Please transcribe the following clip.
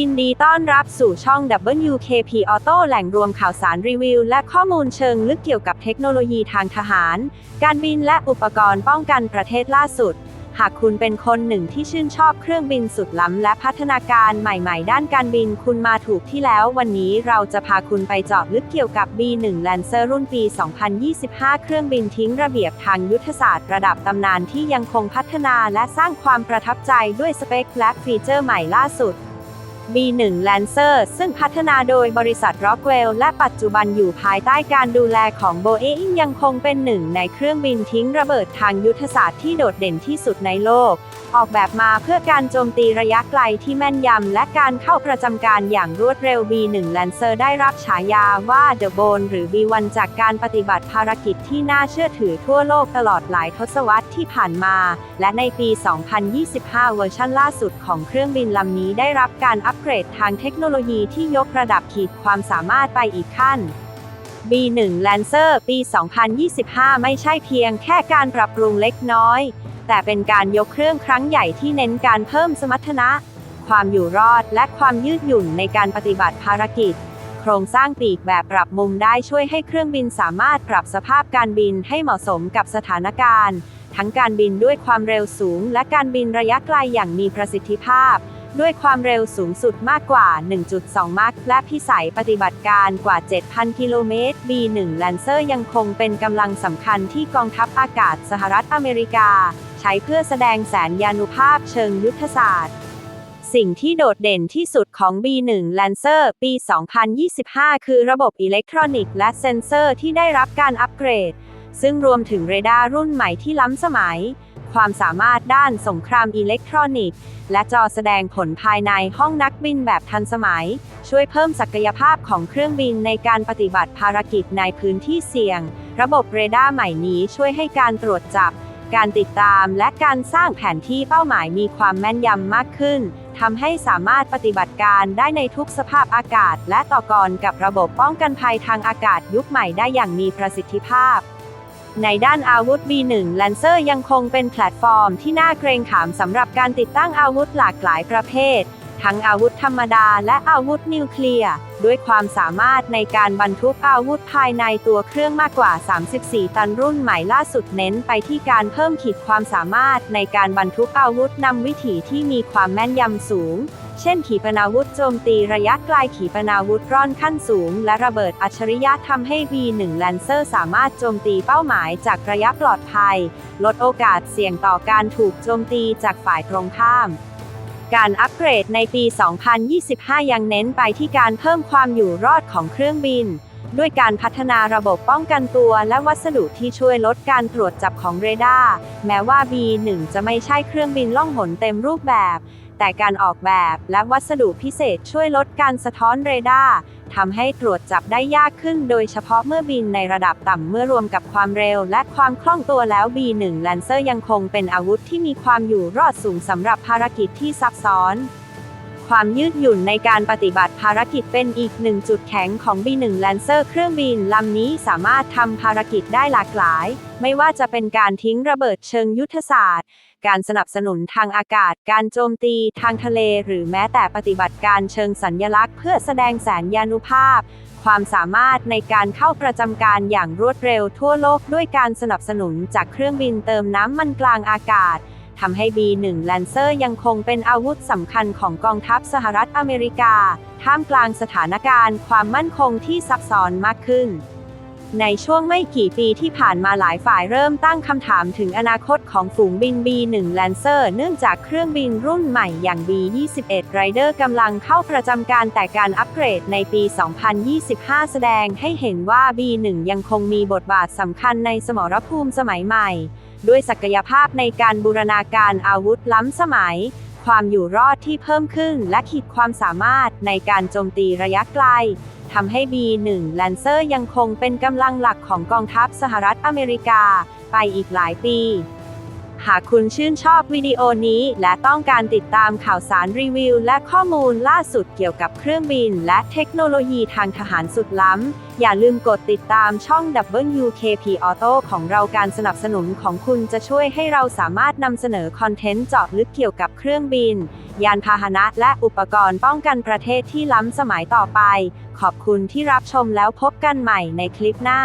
ยินดีต้อนรับสู่ช่อง WKP Auto แหล่งรวมข่าวสารรีวิว และข้อมูลเชิงลึกเกี่ยวกับเทคโนโลยีทางทหาร การบินและอุปกรณ์ป้องกันประเทศล่าสุด หากคุณเป็นคนหนึ่งที่ชื่นชอบเครื่องบินสุดล้ำและพัฒนาการใหม่ๆ ด้านการบินคุณมาถูกที่แล้ว วันนี้เราจะพาคุณไปเจาะลึกเกี่ยวกับ B1 Lancer รุ่นปี 2025 เครื่องบินทิ้งระเบียบทางยุทธศาสตร์ระดับตำนานที่ยังคงพัฒนาและสร้างความประทับใจด้วยสเปคและฟีเจอร์ใหม่ล่าสุด B1 Lancer ซึ่งพัฒนาโดยบริษัท Rockwell และปัจจุบันอยู่ภายใต้การดูแลของ Boeing ยังคงเป็นหนึ่งในเครื่องบินทิ้งระเบิดทางยุทธศาสตร์ที่โดดเด่นที่สุดในโลก ออกแบบมาเพื่อการโจมตีระยะไกลที่แม่นยำ และการเข้าประจำการอย่างรวดเร็ว B1 Lancer ได้รับฉายาว่า The Bone หรือ B1 จากการปฏิบัติภารกิจที่น่าเชื่อถือทั่วโลกตลอดหลายทศวรรษที่ผ่านมา และในปี 2025 เวอร์ชันล่าสุดของเครื่องบินลำนี้ได้รับการอัปเกรดทางเทคโนโลยีที่ยกระดับขีดความสามารถไปอีกขั้น B1 Lancer ปี 2025 ไม่ใช่เพียงแค่การปรับปรุงเล็กน้อย แต่เป็นการยกเครื่องครั้งใหญ่ที่เน้นการเพิ่มสมรรถนะ ความอยู่รอดและความยืดหยุ่นในการปฏิบัติภารกิจ โครงสร้างปีกแบบปรับมุมได้ช่วยให้เครื่องบินสามารถปรับสภาพการบินให้เหมาะสมกับสถานการณ์ ทั้งการบินด้วยความเร็วสูง และการบินระยะไกลอย่างมีประสิทธิภาพ ด้วยความเร็วสูงสุดมากกว่า 1.2 มัคและพิสัยปฏิบัติการกว่า 7,000 กิโลเมตร B1 Lancer ยังคงเป็นกำลังสำคัญที่กองทัพอากาศสหรัฐอเมริกา ใช้เพื่อแสดงแสนยานุภาพเชิงยุทธศาสตร์ สิ่งที่โดดเด่นที่สุดของ B1 Lancer ปี 2025 คือระบบอิเล็กทรอนิกส์และเซ็นเซอร์ที่ได้รับการอัปเกรด ซึ่งรวมถึงเรดาร์รุ่นใหม่ที่ล้ำสมัย ความสามารถด้านสงครามอิเล็กทรอนิกส์ และจอแสดงผลภายในห้องนักบินแบบทันสมัย ช่วยเพิ่มศักยภาพของเครื่องบินในการปฏิบัติภารกิจในพื้นที่เสี่ยง ระบบเรดาร์ใหม่นี้ช่วยให้การตรวจจับ การติดตามและการสร้างแผนที่เป้าหมายมีความแม่นยำมากขึ้นทำให้สามารถปฏิบัติการได้ในทุกสภาพอากาศ และต่อกรกับระบบป้องกันภัยทางอากาศยุคใหม่ได้อย่างมีประสิทธิภาพ ในด้านอาวุธ B1 Lancer ยังคงเป็นแพลตฟอร์มที่น่าเกรงขามสำหรับการติดตั้งอาวุธหลากหลายประเภท ทั้งอาวุธธรรมดาและอาวุธนิวเคลียร์ ด้วยความสามารถในการบรรทุกอาวุธภายในตัวเครื่องมากกว่า 34 ตันรุ่นใหม่ล่าสุดเน้นไปที่การเพิ่มขีดความสามารถในการบรรทุกอาวุธนำวิถีที่มีความแม่นยำสูง เช่น ขีปนาวุธโจมตีระยะไกลขีปนาวุธร่อนขั้นสูง และระเบิดอัจฉริยะทำให้ B1 Lancer สามารถโจมตีเป้าหมายจากระยะปลอดภัย ลดโอกาสเสี่ยงต่อการถูกโจมตีจากฝ่ายตรงข้าม การอัปเกรดในปี 2025 ยังเน้นไปที่การเพิ่มความอยู่รอดของเครื่องบิน ด้วยการพัฒนาระบบป้องกันตัวและวัสดุที่ช่วยลดการตรวจจับของเรดาร์ แม้ว่า B1 จะไม่ใช่เครื่องบินล่องหนเต็มรูปแบบ แต่การออกแบบและวัสดุพิเศษช่วยลดการสะท้อนเรดาร์ทำให้ตรวจจับได้ยากขึ้นโดยเฉพาะเมื่อบินในระดับต่ำเมื่อรวมกับความเร็วและความคล่องตัวแล้ว B1 Lancer ยังคงเป็นอาวุธที่มีความอยู่รอดสูงสำหรับภารกิจที่ซับซ้อน ความยืดหยุ่นในการปฏิบัติภารกิจเป็นอีกหนึ่งจุดแข็งของ B1 Lancer เครื่องบินลำนี้สามารถทำภารกิจได้หลากหลาย ไม่ว่าจะเป็นการทิ้งระเบิดเชิงยุทธศาสตร์ การสนับสนุนทางอากาศ การโจมตีทางทะเล หรือแม้แต่ปฏิบัติการเชิงสัญญลักษณ์ เพื่อแสดงแสนยานุภาพ ความสามารถในการเข้าประจำการอย่างรวดเร็วทั่วโลกด้วยการสนับสนุนจากเครื่องบินเติมน้ำมันกลางอากาศ ทำให้ B1 Lancer ยังคงเป็นอาวุธสำคัญของกองทัพสหรัฐอเมริกา ท่ามกลางสถานการณ์ความมั่นคงที่ซับซ้อนมากขึ้น ในช่วงไม่กี่ปีที่ผ่านมาหลายฝ่ายเริ่มตั้งคำถามถึงอนาคตของฝูงบิน B1 Lancer เนื่องจากเครื่องบินรุ่นใหม่อย่าง B21 Raider กำลังเข้าประจำการแต่การอัปเกรดในปี 2025 แสดงให้เห็นว่า B1 ยังคงมีบทบาทสำคัญในสมรภูมิสมัยใหม่ ด้วยศักยภาพในการบูรณาการอาวุธล้ำสมัย ความอยู่รอดที่เพิ่มขึ้นและขีดความสามารถในการโจมตีระยะไกลทำให้ B1 Lancer ยังคงเป็นกำลังหลักของกองทัพสหรัฐอเมริกา ไปอีกหลายปี หากคุณชื่นชอบวิดีโอนี้ และต้องการติดตามข่าวสารรีวิว และข้อมูลล่าสุดเกี่ยวกับเครื่องบิน และเทคโนโลยีทางทหารสุดล้ำ อย่าลืมกดติดตามช่อง WKP Auto ของเราการสนับสนุนของคุณจะช่วยให้เราสามารถนำเสนอคอนเทนต์เจาะลึกเกี่ยวกับเครื่องบิน ยานพาหนะและอุปกรณ์ป้องกันประเทศที่ล้ำสมัยต่อไป ขอบคุณที่รับชมแล้วพบกันใหม่ในคลิปหน้า